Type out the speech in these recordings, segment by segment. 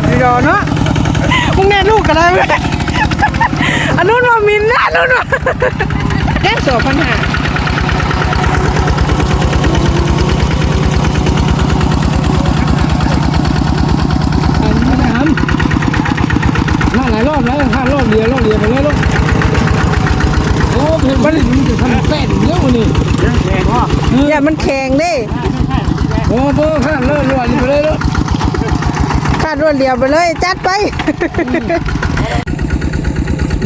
ดดีดอเนาะมึงแน่ลูกกันได้ไหมอันนู้นว่ามินนะอันนู้นว่าแค่สองพันห้านั่งหลายรอบแล้วข้ารอบเดียวรอบเดียวไปเลยลูกโอ้เพลงมันมันจะทำแป้นเยอะกว่านี่อย่ามันแข็งเด้โอ้โหข้าเลิศรวยไปเลยลูกคาดรวดเดียวไปเลย จัดไป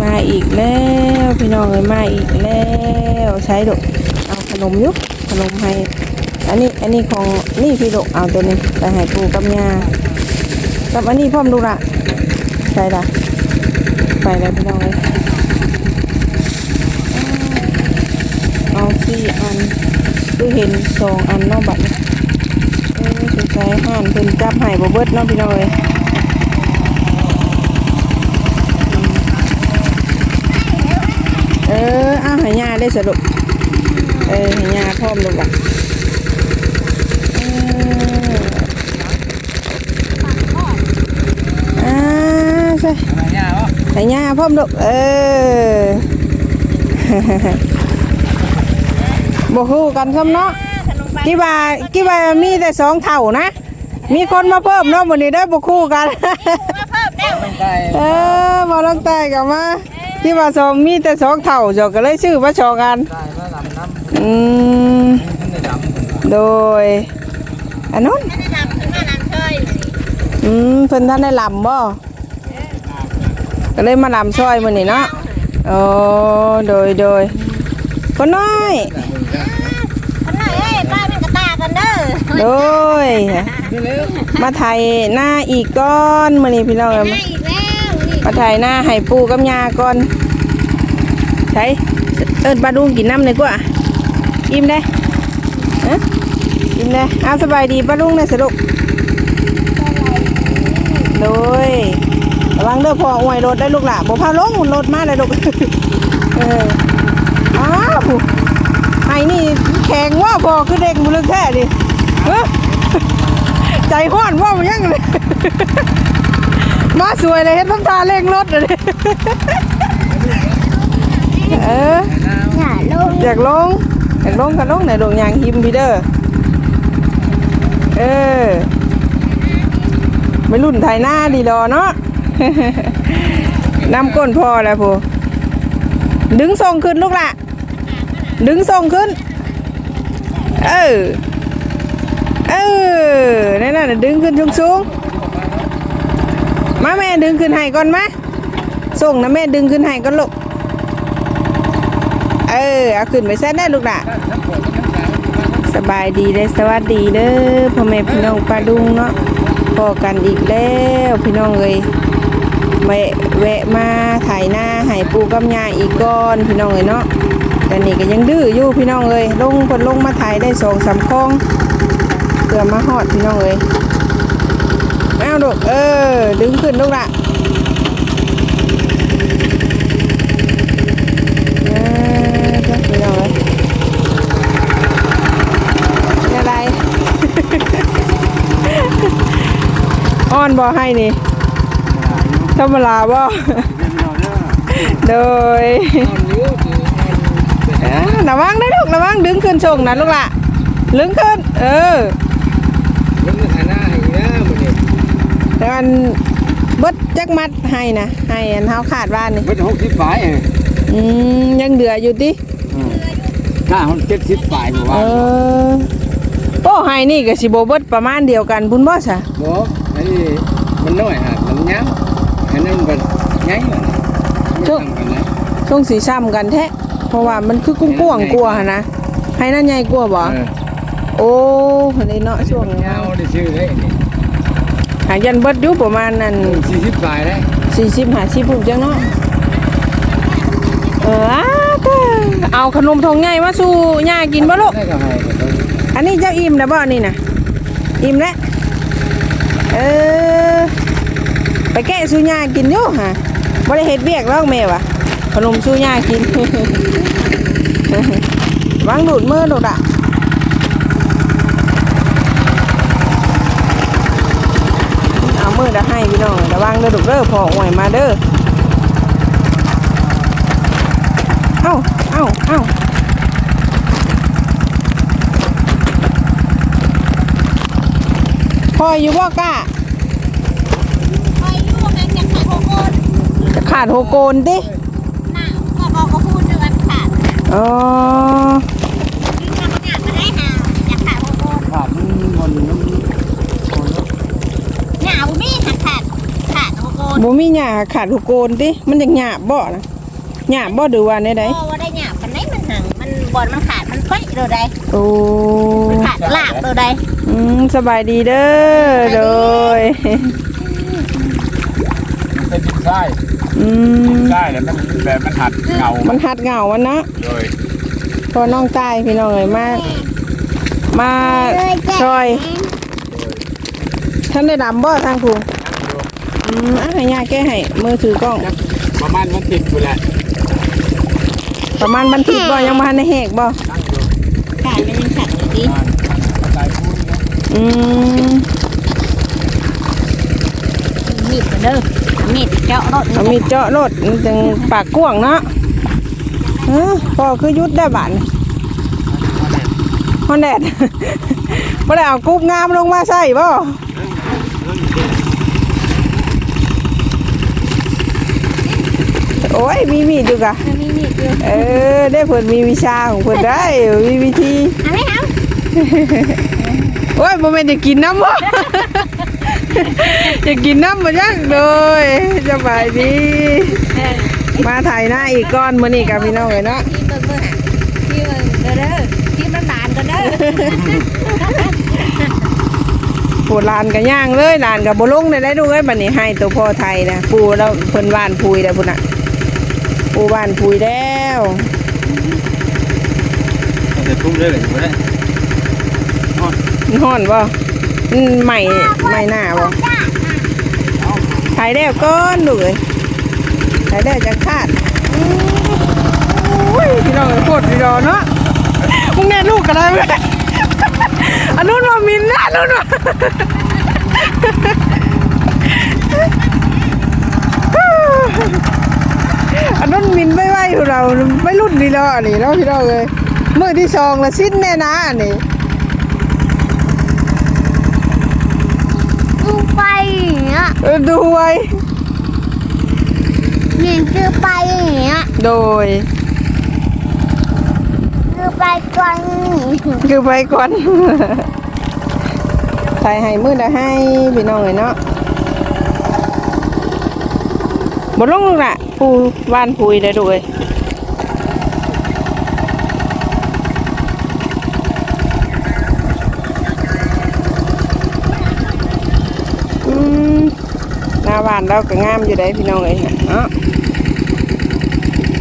มาอีกแล้วพี่น้องเลยมาอีกแล้วใช้ดอกเอาขนมยุกขนมให้ อันนี้อันนี้ของนี่พี่ดอกเอาตัวนี้ไปให้ปูกับยากับอันนี้พ่อมดูละใช่ละไปแล้วพี่น้องเลยเอาสี่อันคือเห็นสองอันนอกบัตร สงสัยห่านเพิ่นจับให้บ่เบิดเนาะพี่น้องเลยเออเอาใหายาได้สรุปเออใหายาพร้อมลูกอะเอออ่าใช่อะไรเนี่ยวะใหายาพร้อมลูกเออบ่ฮู้กันซ้ำเนาะ กี่ว่ากี่ว่ามีแต่สองเท่านะ มีคนมาเพิ่มเนาะวันนี้ได้อบ่คู่กันเป็นไก่เออมาลังใต้กลับมาที่ว่าสองมีแต่สองเท่าเจ้าก็เลยชื่อว่าชองกันไก่มาลำน้ำอืมขึ้นในดำโดยอันนู้นอืมเพิ่นท่านได้ลำบ่ก็เลยมาลำซอยมื้อนี้เนาะโอ้โดยโดยคนน้อย ขนาดเอ้ยป้าเป็นกระตากันเด้อ โดยนี่เร็วมาไทยหน้าอีกก้อนมื้อนี้พี่น้องเอ้ยให้อีกแล้วนี่มาไทยหน้าให้ปูกับยาก่อนใช้เอิ้นปลาดุงกินน้ำเลยกว่าอิ่มได้ฮะอิ่มได้เอาสบายดีปลาดุงเลยสรุโดยระวังเด้อพ่ออวยรถได้ลูกหล่ะบ่พาลงรถมาเลยลูกเอออ้าวผู้ไอ้นี่แข็งว่าพอคือเด็กบุลึกแท้ดิเอ้อ ใจห้อนว่ามันยังเลยมาสวยเลยเห็นน้ำตาเร่งรถเลยเอออย่าลงอยากลงอยากลงกันลงไหนลงยางหิมพี่เด้อเออไม่รุ่นไทยหน้าดีดอเนาะนำก้นพอแล้วพูดึงทรงขึ้นลูกละดึงทรงขึ้น เออ เออนั่นน่ะดึงขึ้นสูงๆมาแม่ดึงขึ้นให้ก่อนมาส่งนะแม่ดึงขึ้นให้ก่อนลูกเออเอาขึ้นไปแซ่ได้ลูกน่ะสบายดีเลยสวัสดีเด้อพ่อแม่พี่น้องปลาดุงเนาะพอกันอีกแล้วพี่น้องเอ้ยแวะแวะมาถ่ายหน้าให้ปูกับยาอีกก้อนพี่น้องเอ้ยเนาะแต่นี่ก็ยังดื้ออยู่พี่น้องเอ้ยลงคนลงมาถ่ายได้สองสามคลอง เพื่อมาฮอดพี่น้องเอ้ยเอาลูกเออ ดึงขึ้นลูกน่ะเออจะไปเอาไว้เป็นอะไรอ้อนบอให้นี่ธรรมดาบอโดยเอ้อระวังได้ลูกระวังดึงขึ้นชงนะลูกละลึงขึ้น เออ เรื่องฐานะให้แล้วมันนี่ แต่มันเบิดจักมัดให้นะให้อันเท้าขาดบ้านนี่เป็นหกสิบปลายเองอืมยังเดืออยู่ติถ้าคนเจ็ดสิบปลายบอกเอว่าอโอ้ให้นี่ก็สิบ่เบิดประมาณเดียวกันพุ่นบ่ซะบอกอันนี้มันน้อยฮะมันยั้งอันนั้นมันยั้งมันทำกันนะช่วงสีซ้ำกันแท้เพราะว่ามันคือกุ้งกวางกลัวหั่นนะให้นั่นใหญ่กลัวบ่เออโอ้อันนี้เนาะช่วงเงาได้ชื่อเลยนี่หายันเบิดอยู่ประมาณนั้นสี่สิบปลายได้40 50พุ่นจังเนาะเอออ้าเด้อเอาขนมทองใหญ่มาสู่ย่ากินบ่ลูกได้ก็ให้อันนี้เจ้าอิ่มนะบ่นี่นะอิ่มแล้วเออไปแกะซูญากินอยู่ฮะบ่ได้เฮ็ดเวียกแล้วแม่วะขนมซูญากินวางดูดมือดูดอะเอา มือมือละให้พี่น้องระวังเด้อลูกเด้อพอหวยมาเด้อเอ้าเอ้าเอ้าพออยู่บ่กะไปอยู่แม่งจะขาดโคโคนจะขาดโฮโกนติน่ะก็บอกก็พูดเดือนขาดอ๋อ ยิ่งทำเนี่ยมาได้หาอยากขาดโคโคน ขาดมันมันมันโอ้ย หนาวมีหักขาดขาดโคโคน บ่มีหญ้าขาดโฮโกนติมันจะหยาบบ่นะหยาบบ่หรือว่าแนวใดโอ้ว่าได้หยาบกันไหนมันหังมันบอลมันขาดมันเฟ้ยโดยใดโอ้มันขาดลากโดยใดอืมสบายดีเด้อโดยมันเป็นดินทรายอืมทรายแล้วมันแบบมันหัดเงามันหัดเหงามันเนาะเลยพอน้องตายพี่น้องเอ้ยมามาซอยท่านได้ดำบ่ทางครูอื มอะให้ย่าแก้ให้มือถือกล้อง ประมาณมันติดอยู่แหละประมาณบันทิดบ่ยังมาในแหกบ่ตั้งอยู่ขาดมันยังขาดอยู่ดีบ้านกระจายพูนเนี่ยอืมมีดเด้อมีดเจาะรถเอามีดเจาะรถมันจังปากกว้างเนาะเออพอคือยุดได้บาดนี่ฮอนแดดบ่ได้เอากรุ๊ปงามลงมาใส่บ่ โอ้ยมีมีดอยู่กะมีมีดอยู่เออได้เพิ่นมีวิชาของเพิ่นได้มีวิธีเอาไหมเอาโอ้ยบ่แม่นจะกินน้ำบ่จะกินน้ำบ่จักเลยสบายดีมาถ่ายหน้าอีกก้อนมื้อนี้กับพี่น้องเอ้ยเนาะที่เบิ่งเบิ่งหาที่เบิ่งเด้อเด้อที่มันบานกันเด้อปูหลานก็ย่างเลยหลานก็บ่ลงได้ได้ดูเอ้ยบัดนี้ให้ตัวพ่อไทยนะปูแล้วเพิ่นว่านพุยแล้วพุ่นน่ะ ปูว่านพุยแล้วมันจะทุ่มเลยเลยอยู่ได้ฮ้อนบ่อืมใหม่ใหม่หน้าบ่ถ่ายแล้วก้อนดูเอ้ยถ่ายแล้วจะคาดโอ้ยพี่น้องเอ้ยโคตรดีดอเนาะมึงแน่ลูกกันได้ไหมอันนู้นว่ามินนะอันนู้นว่า อันนั้นมินไม่ไหวของเราไม่รุ่นดีแล้วอันนี้เนาะพี่น้องเลยมือที่สองละสิ้นแน่นะอันนี้ดูไปอย่างเงี้ยเออดูไว้นี่คือไปอย่างเงี้ยโดย คือไปก่อนคือไปก่อนใส่ให้มือละให้พี่น้องเลยเนาะ บนลงลูกละปูว่านปุยได้ด้วยอืมหน้าบ้านเราก็งามอยู่ได้พี่น้องเอ้ยเนาะ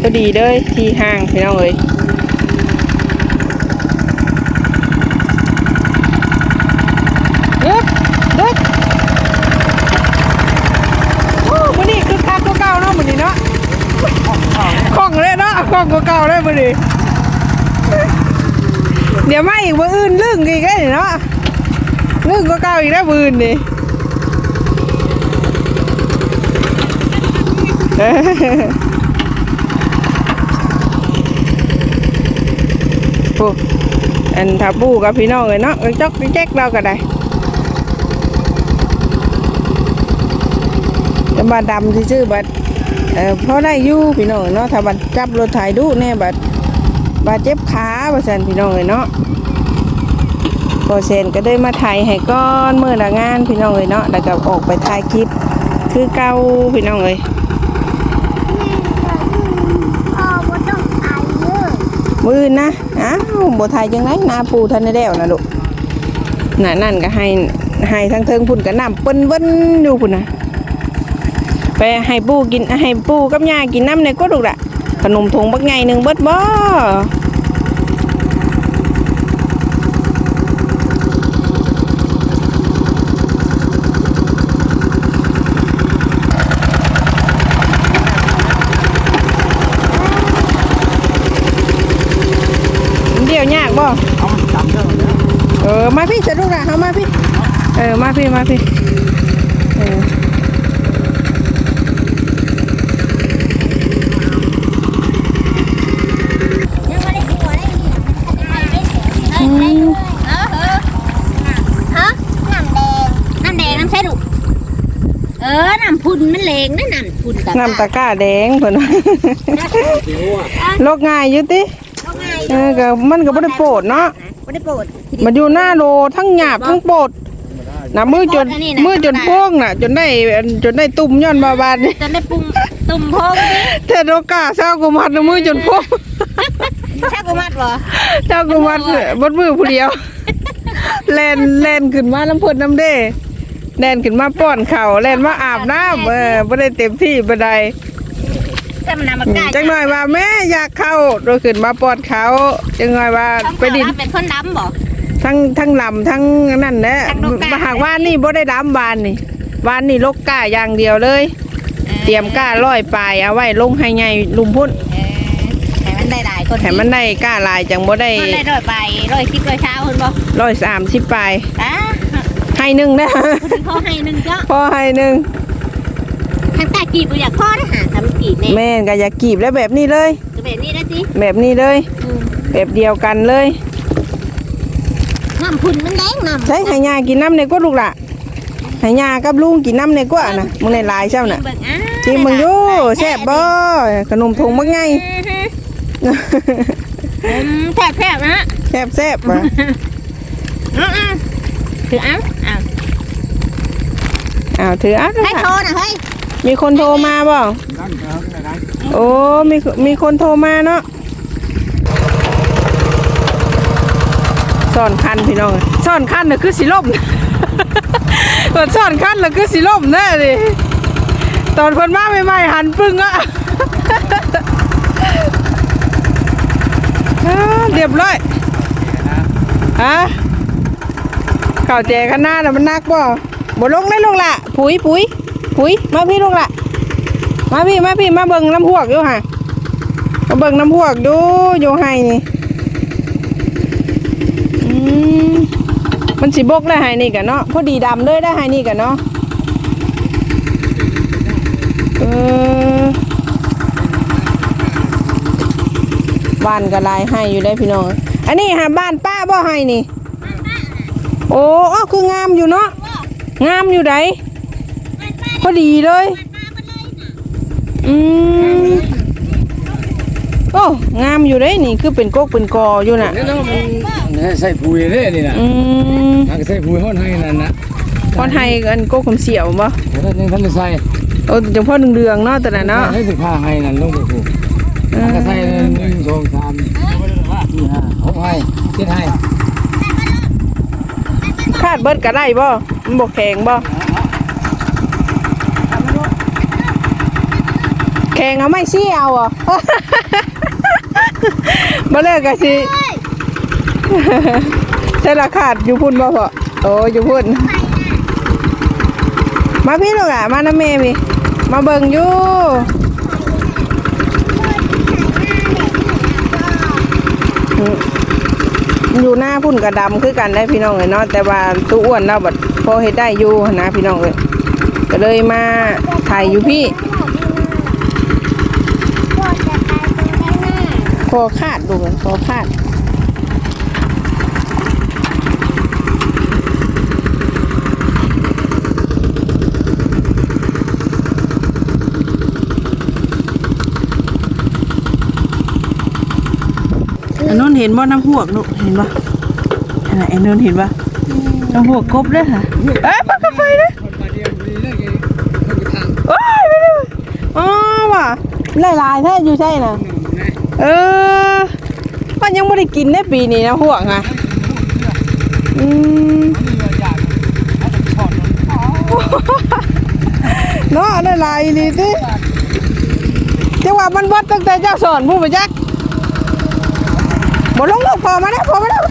ก็ดีเด้ยที่ห้างพี่น้องเอ้ย เด็ดเด็ดโอ้มื้อนี้คือคักกว่าเก่าเนาะมื้อนี้เนาะคล่องเลยเนาะคล่ องกว่าเก่าเลยมื้อนี้เดี๋ยวไมาอีกมืออื่นลึ่งอีกได้เนาะลึ่งกว่าเก่าอีกแล้วมื้ออื่นนี่เอ้อโอ้อันทับบูกับพี่น้องเลยเนาะกระจอกแจ๊กเราก็ได้จะบาดำซื่อบัด เออพอได้ยู่พี่น้องเนาะถ้าบัดจับรถถ่ายดูแน่บัดบาดเจ็บขาว่าซั่นพี่น้องเอ้ยเนาะพอเซนก็ได้มาถ่ายให้ก้อนมื้อละงานพี่น้องเอ้ยเนาะแล้วก็ออกไปถ่ายคลิปคือเก่าพี่น้องเอ้ยมือนะอ้าวบ่ถ่ายจังไดนาปูทันได้แล้วนะลูกน่ะนั่นก็ให้ให้ทั้งเทิงพุ่นก็น้ำเปิ้นเบิ้นอยู่พุ่นน่ะ ไปให้ปูกินให้ปูกับย่ากินน้ำในก็ดูละขนมทงบักไงหนึ่งเบิดบ่เดี๋ยวยากบ่เอาจำเรื่องนี้เออ มาพี่จะลูกละเอามาพี่ เออ มาพี่ มาพี่เออ เออ น้ำพุ่นมันเลงนะน้ำพุ่นน้ำตะกร้าแดงเพิ่นว่าสิงัวโลกง่ายอยู่ติเอาไงเออก็มันก็บ่ได้โปรดเนาะไม่ได้โปรดมันอยู่หน้าโลทั้งหยาบทั้งโปรดน่ะมือจนอันนี้น่ะมือจนโป้งน่ะ จนได้จนได้ตุ่มย้อนบาบาดนี่จะได้ปรุงตุ่มพงดิแต่โลกาเช้ากูมัดน่ะมือจนโป้งถ้ากูมัดบ่เจ้ากูมัดบดมือผู้เดียวแล่นแล่นขึ้นมาน้ำพ่นน้ำเด้ แล่นขึ้นมาป้อนข้าวแล่นมาอาบน้ำเออบ่ได้เต็มที่บ่ได้ถ้ามันนำมาใกล้จังหน่อยว่าแม่อยากเข้าโดยขึ้นมาป้อนเขาจังหน่อยว่าไปดินเป็นคนดำบ่ทั้งทั้งลำทั้งนั่นแหละทั้งนกกามาหากว่านี่บ่ได้ดำบานนี่บานนี่ลกก้าอย่างเดียวเลย เตรียมก้าร้อยปลายเอาไว้ลงให้ใหญ่ลุมพุ่นเออให้มันได้หลายคนให้มันได้ก้าลายจังบ่ได้มันได้ร้อยไปร้อยสิบร้อยเช้าคนบ่ร้อยสามสิบปลายอะ ให้หนึ่งนะคุณพ่อให้หนึ่งก็พอให้หนึ่งทางตากีบกูอยากพ่อได้หาทำกีบเนี่ยแม่นก็อยากกีบแล้วแบบนี้เลย ก็แบบนี้นะสิแบบนี้เลย แบบเดียวกันเลย น้ำพุ่นมันแดงน้ำใช้ให้ยากินน้ำในกว่าลูกละให้ยากับลุงกินน้ำในกว่านะมึงในหลายเจ้าน่ะเบิ่งอะชิมมึงอยู่แซ่บบ่ขนมทงบักไงอืมแทบแทบนะแซ่บแซ่บว่ะอะอะ ถืออะอะอ้าวถืออะให้โทรนะเฮ้ยมีคนโทรมาบ่นั่นเอาขึ้นได้โอ้มีมีคนโทรมาเนาะซ่อนคันพี่น้องซ่อนคันน่ะคือสิล่มตอนซ่อนคันน่ะคือสิล่มแน่ดิตอนคนมาใหม่ๆหันปึ้งอะอ่าเรียบร้อยฮะ เข่าแจกข้างหน้าน่ะมันนักบ่บ่ลงได้ลงละปุ๋ยปุ๋ยปุ๋ยมาพี่ลงละมาพี่มาพี่มาเบิ่งน้ำพวกอยู่ห่ะมาเบิ่งน้ำพวกดูอยู่ให้นี่อืมมันสิบกได้ให้นี่กันเนาะพอดีดำเลยได้ให้นี่กันเนาะเออบ้านก็ลายให้อยู่ได้พี่น้อง อันนี้หาบ้านป้าบ่ให้นี่ โอ้อ้าวคืองามอยู่เนาะงามอยู่ไดพอดีเลย อืมโอ้งามอยู่ได้นี่คือเป็นกกเป็นกออยู่น่ะนี่เนาะมันนี่ใส่ปุ๋ยเด้นี่น่ะอืมทางใส่ปุ๋ยฮ้อนให้นั่นน่ะพอนไทยกันกกผมเสียวบ่แต่ถ้ายังทันได้ใส่โอ้จังพ่อเดืองๆเนาะแต่น่ะเนาะให้สิผ้าให้นั่นลงไปผูกเอทางอก็ใส่1 2 3 4 5 6 ให้7ให้คาดเบิดก็ได้บ่มันบ่แข็งบ่แข็งเอาไม่ชี้เอาอะบ่เลิกก็สิใช่ละขาดอยู่พุ่นบ่พอโอ้อยู่พุ่น มาพี่ลูกอะ มาน้ำเมพี่มาเบิ่งอยู่อืม อยู่หน้าพุ่นกระดำคือกันได้พี่น้องเลยเนาะแต่ว่าตู้อ้วนเราบัดพอเฮ็ดได้อยู่หั้นนะพี่น้องเลยก็เลยมาถ่ายอยู่พี่คอขาดดูกันคอขาด เห็นบ่น้ำหวกลูกเห็นบ่อันไหนอันนู้นเห็นบ่น้ำหวกครบเลยค่ะเอ้ยปักกาไฟนะคนมาเดียวดีเลยไงคนกระทางโอ้ยไปเลยอ๋อว่ะลายลายๆแท้อยู่ใช่น่ะเออมันยังไม่ได้กินได้ปีนี้นะหวกอะอืมเนาะได้ลายดีสิจังหวะมันวัดตั้งแต่เจ้าสอนผู้ไปจัก บ่ลงลูกพอมาแล้วพอมาแล้ว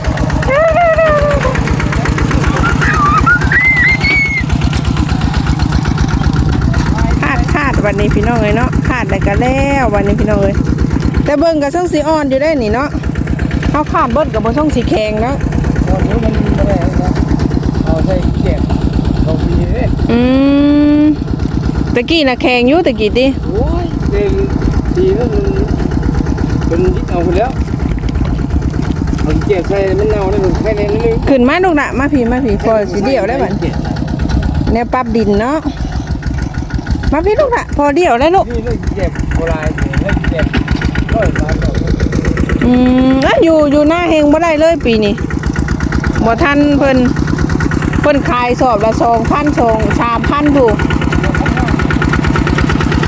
คาดคาดวันนี้พี่น้องเลยเนาะคาดได้กันแล้ววันนี้พี่น้องเลยแต่เบิ่งกับช่องสีอ่อนอยู่ได้นี่เนาะเขาคาดเบิดกับบ่ช่องสีแข็งเนาะอนนี้มันบ่ได้นะเอาใส่เก็บเขาปีเด้อืมตะกี้นะแข็งอยู่ตะกี้ติโอ้ยเต็มทีแล้วมันเป็นยิงเอาไปแล้ว เก็บใส่มันเน่าได้มันแค่นี้นึงขึ้นมาลูกน่ะมาพี่มาพี่พอสิเดียวได้บัดแนวปรับดินเนาะมาพี่ลูกน่ะพอเดียวได้ลูกนี่เรื่องเจ็บโบราณเรื่องเจ็บร้อยล้านดอกอืมอะอยู่อยู่หน้าเฮงบ่ได้เลยปีนี้บ่ทันเพิ่นเพิ่นขายสอบละ2,000 2 3,000ถูก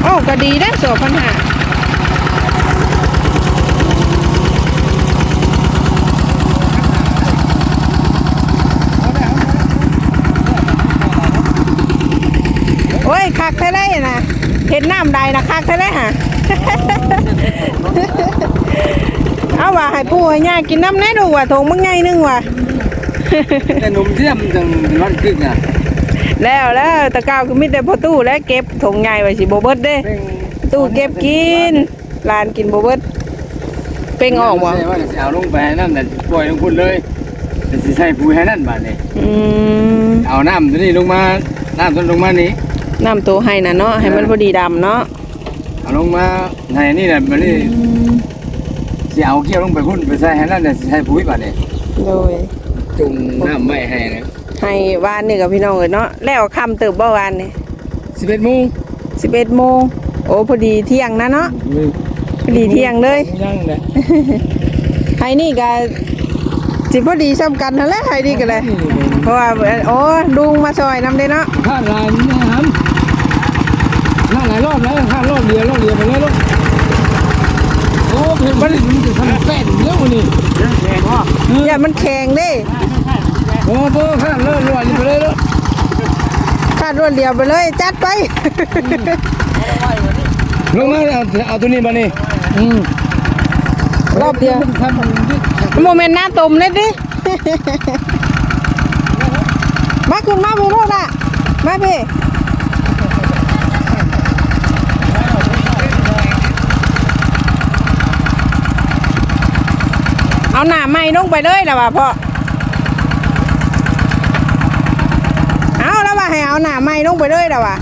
โอ้ก็ดีได้สอบพันหา โอ้ยคักแท้ได้นะเห็นน้ำใดนะคักแท้ได้ฮะเอาว่าให้ปู่ให้ย่ากินน้ำแน่ดูว่าถงมึงไงนึงว่ะแต่หนุ่มเทียมจังร้อนขึ้นอะแล้วแล้วตะกร้าวคือมีแต่พ่อตู้และเก็บถงใหญ่ไว้สิบ่เบิดเด้เป็นตู้เก็บกินหลานกินบ่เบิดเป่งออกบ่ใช่ว่าจะเอาลงไปให้นั่นแต่ปล่อยลงพุ่นเลยแต่สิใส่ปุ๋ยให้นั่นบาดนี้อืมเอาน้ำตัวนี้ลงมาน้ำตัวลงมานี้ น้ำตัวให้น่ะเนาะให้มันพอดีดำเนาะเอาลงมาในนี่แหละบัดนี้สิเอาเกี่ยวลงไปพุ่นไปใส่ให้นั่นแต่สิใส่ปุ๋ยบาดนี้โดยจุ่มน้ำไว้ให้นะให้วานนี่กับพี่น้องเอ้ยเนาะแล้วค่ำเติบบ่วานนี่สิบเอ็ดโมง11โมงโอ้พอดีเที่ยงนะเนาะพอดีเที่ยงเลยยังเลยไห้นี่ก็สิพอดีซ้ำกันนั่นแหละไห้นี่ก็เลยเพราะว่าโอ้ลุงมาซอยนำเด้เนาะข้าลายนี่นะครับ นั่งหลายรอบแล้วข้ารอบเดียวรอบเดียวไปเลยลูกโอ้เพลงมันมันจะทำแป้นเยอะกว่านี่แข็งว่ะอย่ามันแข็งเด้โอ้โหข้าเลิศรวยนี่ไปเลยลูกคาดรวดเดียวไปเลยจัดไปลงมาเอาเอาตัวนี้มานี่อืมรอบเดียวทำโมเมนต์หน้าตมเลยดิมาขึ้นมาพี่โรดอะมาพี่ เอาหน้าไม้ลงไปเลยแล้วว่ะพ่อเอาแล้วว่าให้เอาหน้าไม้ลงไปเลยแล้วว่ะ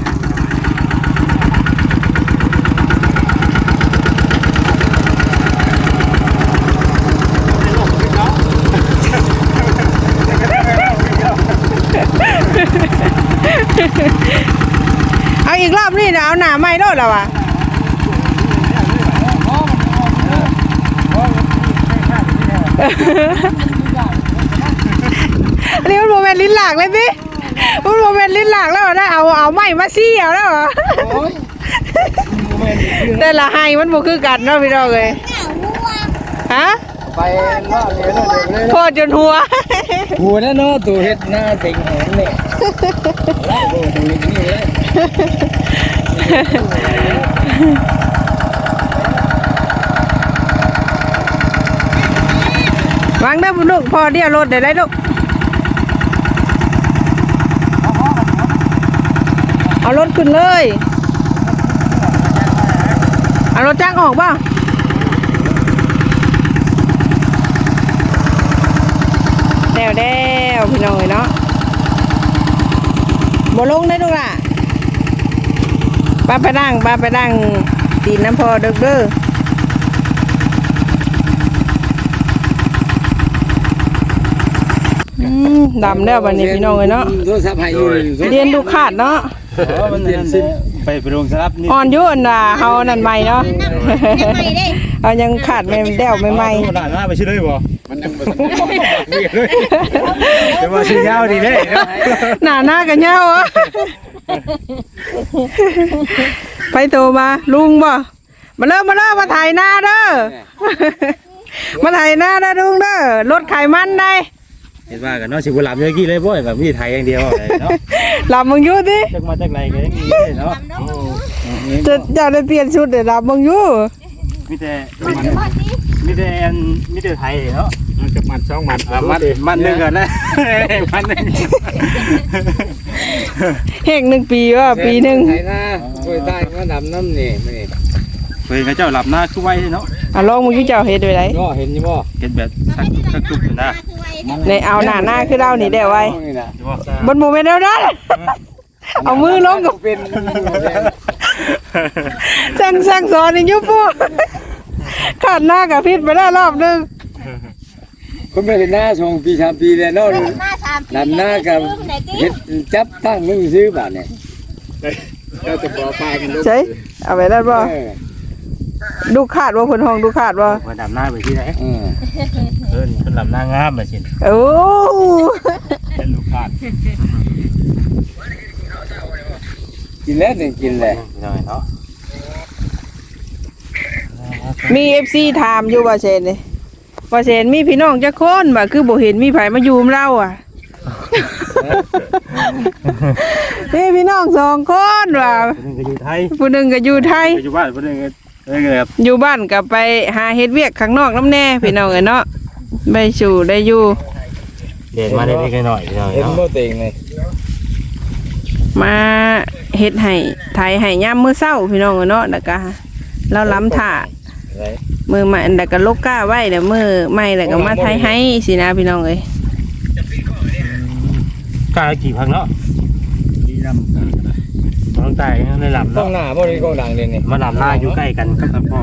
เอาอีกรอบนี่นะเอาหน้าไม้ด้วยแล้วว่ะ อันนี้มันโมเมนต์ลิ้นหลากเลยพี่มันโมเมนต์ลิ้นหลากแล้วนะเอาเอาไม้มาซี่เอาแล้วเหรอแต่ละไฮมันบ่คือกันเนาะพี่น้องเลยฮะไปว่าเรียนเด็กเลยโคตรจนหัว หัวนั่นเนาะตัวเฮ็ดหน้าเต็งแหงเนี่ยโอ้โหตัวนี้นี่เลย วางได้บุลูกพอเดียวรถเดี๋ยวได้ลูกเอารถขึ้นเลย เอารถจ้างออกป่ะแดวแดวพี่น้องเอ้ยเนาะบ่ลงได้ลูกล่ะป้าไปนั่งป้าไปนั่งตีนน้ำพอเด้อเด้อ มดำแล้วบัดนี้พี่น้องเอ้ยเนาะโทรศัพท์ให้อยู่นี่เรียนดูขาดเนาะมันเรียนซิมไปไปลงสลับนี่อ่อนอยุ่อันน่ะเฮานั่นใหม่เนาะยังไงเด้เอายังขาดไม่แด้วไม่ใหม่ขนาดหน้าไปชื่อเลยบ่มันยังบ่แต่ว่าชื่อยาวดีเด้เนาะหน้าหน้ากันเหี่ยวอะไปโตมาลุงบ่มาเริ่มมาเริ่มมาถ่ายหน้าเด้อมาถ่ายหน้าเด้อลุงเด้อรถไขมันได้ เห็นว่ากันเนาะสิบ่หลับเมื่อกี้เลยบ่แบบมีไทยอย่างเดียวอะไรเนาะหลับมึงอยู่ดิจักมาจากไหนกันอย่างนี้เนาะจะจะได้เปลี่ยนชุดเดี๋ยวหลับมึงอยู่มีแต่มีแต่อันมีแต่ไทยเนาะมันจะมัด2มัดอะมันมันหนึงกันนะมันหนึงเฮงหนึ่งปีว่าปีหนึ่งไถนาโอ้ยตายมาดำน้ำนี่มื้อนี้เพิ่นเขาเจ้าหลับหน้าคือไว้เนาะอะลองมึงอยู่เจ้าเฮ็ดด้วยไรก็เห็นอยู่บ่เฮ็ดแบบสักสักตุกอยู่นะ ในเอาหน้าหน้าคือเรานี่ได้ไว้นี่น่ะสิบ่บนโมเมนต์เดียวนั้นเอามือลงกับเป็นสั่งสั่งสอนอีกอยุปุ๊ขาดหน้ากับพิษไปได้รอบหนึงคนไปเห็นหน้าสองปีสามปีแล้วเนาะหน้าสามปีดำหน้ากับไหนติเฮ็ดจับตั้งมึงซื้อบาทเนี่ยเราจะบอกปลามันลูกใช่เอาไปได้บ่เออ ดูขาดบ่เพิ่นห้องดูขาดบ่มาดำหน้าไปที่ไหนเออเพิ่นเพิ่นดำหน้างามมาสิโอ้เป็นลูกค้ากินแล้วถึงกินแหละพี่น้องเนาะมี FC ถามอยู่ว่าเซนนี่ว่าเซนมีพี่น้องจักคนบ่คือบ่เห็นมีไผมาอยู่กับเราอะมีพี่น้องสองคนว่ะคนหนึงก็อยู่ไทยผู้หนึงก็อยู่ไทยก็อยู่บ้านคนหนึง ก็เอ้ยครับอยู่บ้านก็ไปหาเฮ็ดเวียกข้างนอกน้ำแน่พี่น้องเอ้ยเนาะไปสู่ได้อยู่เดินมาได้เล็กๆน้อยๆพี่น้องเห็นเนาะบ่เต็งเลยมาเฮ็ดให้ไทยให้ยามมื้อเช้าพี่น้องเอ้ยเนาะแล้วก็เราล้ำท่าไรมือใหม่แล้วก็ลกก้าไว้แล้วมือใหม่แล้วก็มาไทยให้สินะพี่น้องเอ้ยกล้ากี่พักเนาะดีลำ น้องตายในลำกล้องเนาะหน้าบ่ได้กล้องดังเด่นนี่มาลำหน้าอยู่ใกล้กันกับพ่อ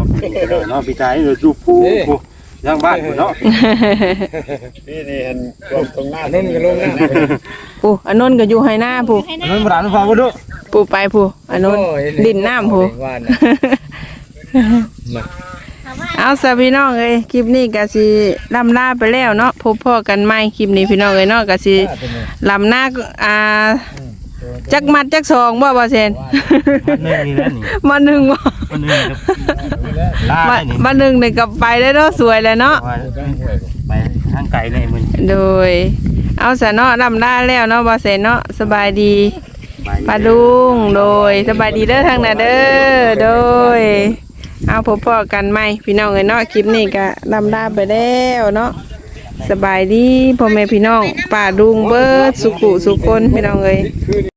เนาะพี่ชายอยู่อยู่ผู้นี่ผู้ย่างบ้านผู้เนาะนี่นี่เห็นกล้องตรงหน้านุ่นก็ลงหน้าผู้อันนนท์ก็อยู่ให้หน้าผู้ให้อันนะนั้นบ่ได้ฟังบ่ดูผู้ไปผู้อันนนท์ดินน้ำผู้ว่านมาถามว่าเอาซะพี่น้องเอ้ยคลิปนี้ก็สิลำลาไปแล้วเนาะพบพ่อกันใหม่คลิปนี้พี่น้องเอ้ยเนาะก็สิลำหน้าอ่า จักมัดจักสองบ่บ่เซนมันนึงนี่แหละนี่มาหนึ่งบ่มันนึงครับลามาได้นี่มาหนึ่งเนี่ยกับไปได้เนาะสวยเลยเนาะว่าไปทางไกลเลยมึงโดย เอาซะเนาะลำลาแล้วเนาะบ่เซนเนาะสบายดีปลาดุงโดยสบายดีเด้อทางน่ะเด้อโดย เอาพบพ่อกันไหมพี่น้องเอ้ยเนาะคลิปนี้ก็ลำลาไปแล้วเนาะสบายดีพ่อแม่พี่น้องป่าดุงเบิดสุขุสุคนพี่น้องเอ้ยคือ